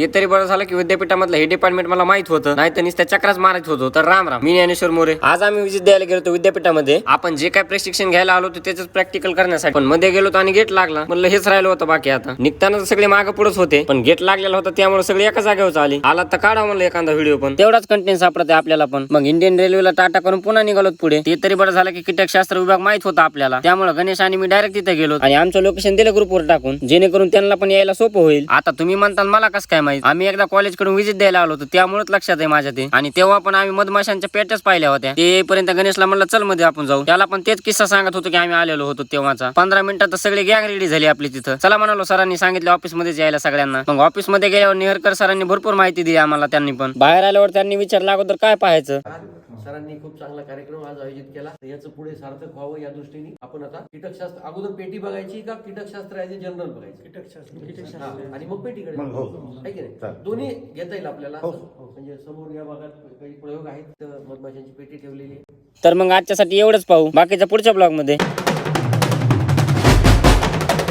ते तरी बरं झालं की विद्यापीठामधलं हे डिपार्टमेंट मला माहीत होतं. नाही तर नुसत्या चक्राच मारत होतो. तर राम राम. मी ज्ञानेश्वर मोरे. आज आम्ही विजिट द्यायला गेलो होतो विद्यापीठामध्ये. आपण जे काय प्रशिक्षण घ्यायला आलो होतो त्याच प्रॅक्टिकल करण्यासाठी. पण मध्ये गेलो होतो आणि गेट लागला. म्हणलं हेच राहिलं होतं बाकी आता. निघताना सगळे मागे पुढेच होते. पण गेट लागलेला होता त्यामुळे सगळे एका जागेवर आली. आला तर काढा म्हणलं एखादा व्हिडिओ पण. तेवढाच कंटेंट सापडते आपल्याला पण. मग इंडियन रेल्वेला टाटा करून पुन्हा निघालो पुढे. ते तरी बरं झालं की कीटकशास्त्र विभाग माहीत होता आपल्याला. त्यामुळे गणेश आणि मी डायरेक्ट तिथे गेलो आणि आमचं लोकेशन दिलं ग्रुपवर टाकून. जेणेकरून त्यांना पण यायला सोपं होईल. आता तुम्ही म्हणताल मला कसं काय माहीत. आम्ही एकदा कॉलेजकडून विजिट द्यायला आलो होतो त्यामुळेच लक्षात आहे माझ्या ते. आणि तेव्हा पण आम्ही मधमाशांच्या पेट्याच पाहिल्या होत्या. ते येईपर्यंत गणेशला म्हणलं चलमध्ये आपण जाऊ. त्याला पण तेच किस्सा सांगत होतो की आम्ही आलेलो होतो तेव्हाचा. पंधरा मिनिटात सगळी गॅंग रेडी झाली आपली तिथं. चला म्हणालो सरांनी सांगितलं ऑफिसमध्ये यायला सगळ्यांना. मग ऑफिसमध्ये गेल्यावर निहरकर सरांनी भरपूर माहिती दिली आम्हाला त्यांनी पण. बाहेर आल्यावर त्यांनी विचारला अगोदर काय पाहायचं? सरांनी खूप चांगला कार्यक्रम आज आयोजित केला. याचं पुढे सार्थक व्हावं या दृष्टीने. आपण आता कीटकशास्त्र अगोदर पेटी बघायची का कीटकशास्त्र आहे जनरल बघायचं? कीटकशास्त्र. हा, आणि मग पेटीकडे आहे की नाही? दोन्ही घेता येईल आपल्याला. म्हणजे समोर या भागात काही प्रयोग आहेत मधमाशांची पेटी ठेवलेली. तर मग आजच्यासाठी एवढंच पाहू. बाकीच्या पुढच्या ब्लॉगमध्ये.